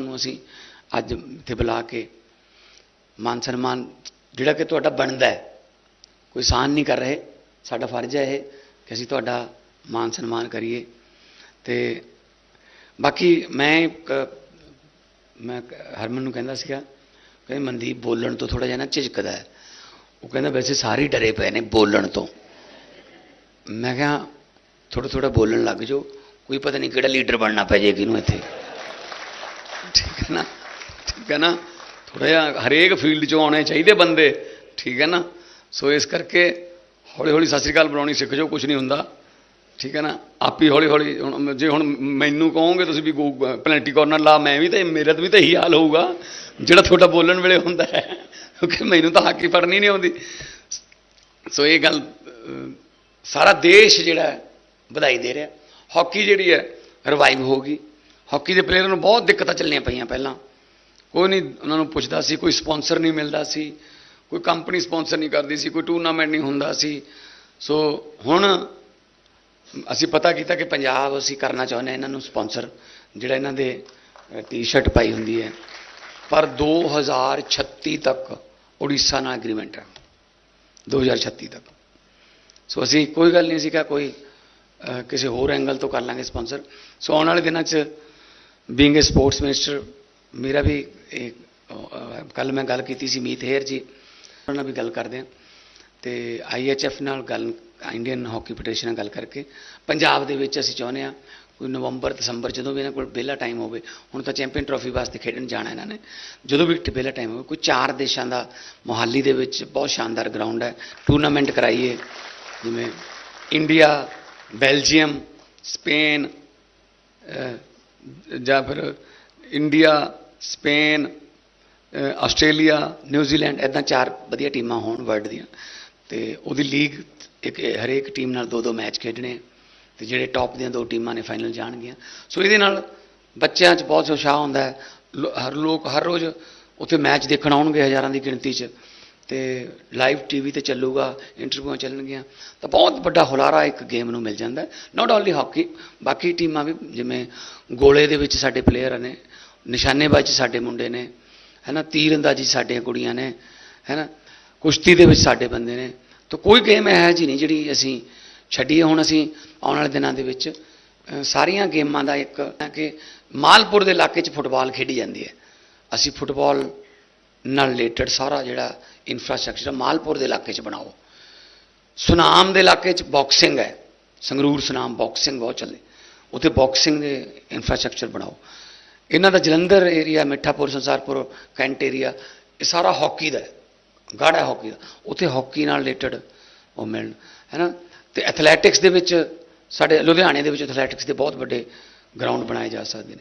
ਤੁਹਾਨੂੰ ਅਸੀਂ ਅੱਜ ਇੱਥੇ ਬੁਲਾ ਕੇ ਮਾਨ ਸਨਮਾਨ ਜਿਹੜਾ ਕਿ ਤੁਹਾਡਾ ਬਣਦਾ ਹੈ, ਕੋਈ ਸਾਨ ਨਹੀਂ ਕਰ ਰਹੇ, ਸਾਡਾ ਫਰਜ਼ ਹੈ ਇਹ ਕਿ ਅਸੀਂ ਤੁਹਾਡਾ ਮਾਨ ਸਨਮਾਨ ਕਰੀਏ। ਤੇ ਬਾਕੀ ਮੈਂ ਮੈਂ ਹਰਮਨ ਨੂੰ ਕਹਿੰਦਾ ਸੀਗਾ ਕਿ ਮਨਦੀਪ ਬੋਲਣ ਤੋਂ ਥੋੜਾ ਜਿਹਾ ਨਾ ਝਿਜਕਦਾ ਹੈ। ਉਹ ਕਹਿੰਦਾ ਵੈਸੇ ਸਾਰੇ ਹੀ ਡਰੇ ਪਏ ਨੇ ਬੋਲਣ ਤੋਂ। ਮੈਂ ਕਿਹਾ ਥੋੜਾ ਥੋੜਾ ਬੋਲਣ ਲੱਗ ਜਾਓ, ਕੋਈ ਪਤਾ ਨਹੀਂ ਕਿਹੜਾ ਲੀਡਰ ਬਣਨਾ ਪੈ ਜੇ ਕਿਹਨੂੰ ਇੱਥੇ। ਠੀਕ ਹੈ ਨਾ? ਠੀਕ ਹੈ ਨਾ? ਥੋੜਾ ਜਿਹਾ ਹਰੇਕ ਫੀਲਡ 'ਚੋਂ ਆਉਣੇ ਚਾਹੀਦੇ ਬੰਦੇ, ਠੀਕ ਹੈ ਨਾ? ਸੋ ਇਸ ਕਰਕੇ ਹੌਲੀ ਹੌਲੀ ਸਤਿ ਸ੍ਰੀ ਅਕਾਲ ਬੁਲਾਉਣੀ ਸਿੱਖ ਜਾਓ ਕੁਝ ਨਹੀਂ ਹੁੰਦਾ। ਠੀਕ ਹੈ ਨਾ? ਆਪੀ ਹੌਲੀ ਹੌਲੀ ਹੁਣ ਜੇ ਹੁਣ ਮੈਨੂੰ ਕਹੋਗੇ ਤੁਸੀਂ ਵੀ ਪਲੈਂਟੀ ਕਾਰਨਰ ਲਾ, ਮੈਂ ਵੀ ਤਾਂ ਮੇਰਾ ਵੀ ਤਾਂ ਇਹੀ ਹਾਲ ਹੋਊਗਾ। ਜਿਹੜਾ ਤੁਹਾਡਾ ਬੋਲਣ ਵੇਲੇ ਹੁੰਦਾ ਹੈ, ਕਿਉਂਕਿ ਮੈਨੂੰ ਤਾਂ ਹਾਕੀ ਪੜਨੀ ਨਹੀਂ ਆਉਂਦੀ। ਸੋ ਇਹ ਗੱਲ ਸਾਰਾ ਦੇਸ਼ ਜਿਹੜਾ ਵਧਾਈ ਦੇ ਰਿਹਾ। ਹਾਕੀ ਜਿਹੜੀ ਹੈ ਰਿਵਾਈਵ ਹੋ ਗਈ। ਹਾਕੀ ਦੇ ਪਲੇਅਰਾਂ ਨੂੰ ਬਹੁਤ ਦਿੱਕਤਾਂ ਚੱਲਣੀਆਂ ਪਈਆਂ ਪਹਿਲਾਂ। ਕੋਈ ਨਹੀਂ, ਉਹਨਾਂ ਨੂੰ ਪੁੱਛਦਾ ਸੀ, ਕੋਈ ਸਪਾਂਸਰ ਨਹੀਂ ਮਿਲਦਾ ਸੀ, ਕੋਈ ਕੰਪਨੀ ਸਪਾਂਸਰ ਨਹੀਂ ਕਰਦੀ ਸੀ, ਕੋਈ ਟੂਰਨਾਮੈਂਟ ਨਹੀਂ ਹੁੰਦਾ ਸੀ। ਸੋ ਹੁਣ ਅਸੀਂ ਪਤਾ ਕੀਤਾ ਕਿ ਪੰਜਾਬ ਅਸੀਂ ਕਰਨਾ ਚਾਹੁੰਦੇ ਹਾਂ ਇਹਨਾਂ ਨੂੰ ਸਪਾਂਸਰ ਜਿਹੜਾ ਇਹਨਾਂ ਦੇ ਟੀ-ਸ਼ਰਟ ਪਾਈ ਹੁੰਦੀ ਹੈ। ਪਰ 2036 ਤੱਕ ਉੜੀਸਾ ਨਾਲ ਐਗਰੀਮੈਂਟ ਹੈ। 2036 ਤੱਕ। ਸੋ ਅਸੀਂ ਕੋਈ ਗੱਲ ਨਹੀਂ ਸੀ ਕਿਹਾ ਕੋਈ ਕਿਸੇ ਹੋਰ ਐਂਗਲ ਤੋਂ ਕਰ ਲਾਂਗੇ ਸਪਾਂਸਰ ਸੋ ਆਉਣ ਵਾਲੇ ਦਿਨਾਂ 'ਚ ਬੀਇੰਗ ਅ ਸਪੋਰਟਸ ਮਿਨਿਸਟਰ ਮੇਰਾ ਵੀ ਕੱਲ ਮੈਂ ਗੱਲ ਕੀਤੀ ਸੀ ਮੀਤ ਹੇਰ ਜੀ, ਉਹਨਾਂ ਨਾਲ ਵੀ ਗੱਲ ਕਰਦੇ ਹਾਂ। ਤੇ ਆਈਐਚਐਫ ਨਾਲ ਗੱਲ ਇੰਡੀਅਨ ਹਾਕੀ ਫੈਡਰੇਸ਼ਨ ਨਾਲ ਗੱਲ ਕਰਕੇ, ਪੰਜਾਬ ਦੇ ਵਿੱਚ ਅਸੀਂ ਚਾਹੁੰਦੇ ਹਾਂ ਕੋਈ ਨਵੰਬਰ, ਦਸੰਬਰ ਜਦੋਂ ਵੀ ਇਹਨਾਂ ਕੋਲ ਵਿਹਲਾ ਟਾਈਮ ਹੋਵੇ, ਹੁਣ ਤਾਂ ਚੈਂਪੀਅਨ ਟਰੋਫੀ ਵਾਸਤੇ ਖੇਡਣ ਜਾਣਾ ਇਹਨਾਂ ਨੇ। ਜਦੋਂ ਵੀ ਵਿਹਲਾ ਟਾਈਮ ਹੋਵੇ, ਕੋਈ ਚਾਰ ਦੇਸ਼ਾਂ ਦਾ ਮੋਹਾਲੀ ਦੇ ਵਿੱਚ ਬਹੁਤ ਸ਼ਾਨਦਾਰ ਗਰਾਊਂਡ ਹੈ। ਟੂਰਨਾਮੈਂਟ ਕਰਾਈਏ, ਜਿਵੇਂ ਇੰਡੀਆ ਬੈਲਜੀਅਮ ਸਪੇਨ ਜਾਂ ਫਿਰ ਇੰਡੀਆ, ਸਪੇਨ ਆਸਟ੍ਰੇਲੀਆ ਨਿਊਜ਼ੀਲੈਂਡ ਇਦਾਂ ਚਾਰ ਵਧੀਆ ਟੀਮਾਂ ਹੋਣ ਵਰਲਡ ਦੀਆਂ। ਤੇ ਉਹਦੀ ਲੀਗ ਇੱਕ ਹਰੇਕ ਟੀਮ ਨਾਲ ਦੋ ਦੋ ਮੈਚ ਖੇਡਣੇ ਤੇ ਜਿਹੜੇ ਟੌਪ ਦੀਆਂ ਦੋ ਟੀਮਾਂ ਨੇ ਫਾਈਨਲ ਜਾਣਗੀਆਂ। ਸੋ ਇਹਦੇ ਨਾਲ ਬੱਚਿਆਂ 'ਚ ਬਹੁਤ ਉਤਸ਼ਾਹ ਹੁੰਦਾ ਹੈ। ਲੋ- ਹਰ ਲੋਕ ਹਰ ਰੋਜ਼ ਉੱਥੇ ਮੈਚ ਦੇਖਣ ਆਉਣਗੇ ਹਜ਼ਾਰਾਂ ਦੀ ਗਿਣਤੀ 'ਚ। ਤੇ ਲਾਈਵ ਟੀਵੀ ਤੇ ਚੱਲੂਗਾ ਇੰਟਰਵਿਊਆਂ ਚੱਲਣਗੀਆਂ, ਤਾਂ ਬਹੁਤ ਵੱਡਾ ਹੁਲਾਰਾ ਇੱਕ ਗੇਮ ਨੂੰ ਮਿਲ ਜਾਂਦਾ ਨਾਟ ਓਨਲੀ ਹਾਕੀ ਬਾਕੀ ਟੀਮਾਂ ਵੀ ਜਿਵੇਂ ਗੋਲੇ ਦੇ ਵਿੱਚ ਸਾਡੇ ਪਲੇਅਰ ਨੇ, ਨਿਸ਼ਾਨੇਬਾਜ਼ੀ ਸਾਡੇ ਮੁੰਡੇ ਨੇ, ਹੈਨਾ, ਤੀਰਅੰਦਾਜ਼ੀ 'ਚ ਸਾਡੀਆਂ ਕੁੜੀਆਂ ਨੇ, ਹੈਨਾ, ਕੁਸ਼ਤੀ ਦੇ ਵਿੱਚ ਸਾਡੇ ਬੰਦੇ ਨੇ। ਤਾਂ ਕੋਈ ਗੇਮ ਹੈ ਜੀ ਨਹੀਂ ਜਿਹੜੀ ਅਸੀਂ ਛੱਡੀਏ। ਹੁਣ ਅਸੀਂ ਆਉਣ ਵਾਲੇ ਦਿਨਾਂ ਦੇ ਵਿੱਚ ਸਾਰੀਆਂ ਗੇਮਾਂ ਦਾ ਇੱਕ ਕਿ ਮਾਲਪੁਰ ਦੇ ਇਲਾਕੇ 'ਚ ਫੁੱਟਬਾਲ ਖੇਡੀ ਜਾਂਦੀ ਹੈ। ਅਸੀਂ ਫੁੱਟਬਾਲ ਨਾਲ ਰਿਲੇਟਡ ਸਾਰਾ ਜਿਹੜਾ ਇਨਫਰਾਸਟ੍ਰਕਚਰ ਮਾਲਪੁਰ ਦੇ ਇਲਾਕੇ 'ਚ ਬਣਾਓ। ਸੁਨਾਮ ਦੇ ਇਲਾਕੇ 'ਚ ਬਾਕਸਿੰਗ ਹੈ। ਸੰਗਰੂਰ, ਸੁਨਾਮ ਬਾਕਸਿੰਗ ਬਹੁਤ ਚੱਲੇ ਉੱਥੇ ਬਾਕਸਿੰਗ ਦੇ ਇਨਫਰਾਸਟ੍ਰਕਚਰ ਬਣਾਓ। ਇਹਨਾਂ ਦਾ Jalandhar area Mithapur, Sansarpur, cantt area ਇਹ ਸਾਰਾ ਹਾਕੀ ਦਾ ਹੈ। ਗਾੜਾ ਹਾਕੀ ਦਾ। ਉੱਥੇ ਹਾਕੀ ਨਾਲ ਰਿਲੇਟਡ ਉਹ ਮਿਲਣ, ਹੈ ਨਾ? ਤੇ ਐਥਲੈਟਿਕਸ ਦੇ ਵਿੱਚ ਸਾਡੇ ਲੁਧਿਆਣੇ ਦੇ ਵਿੱਚ ਐਥਲੈਟਿਕਸ ਦੇ ਬਹੁਤ ਵੱਡੇ ਗਰਾਊਂਡ ਬਣਾਏ ਜਾ ਸਕਦੇ ਨੇ।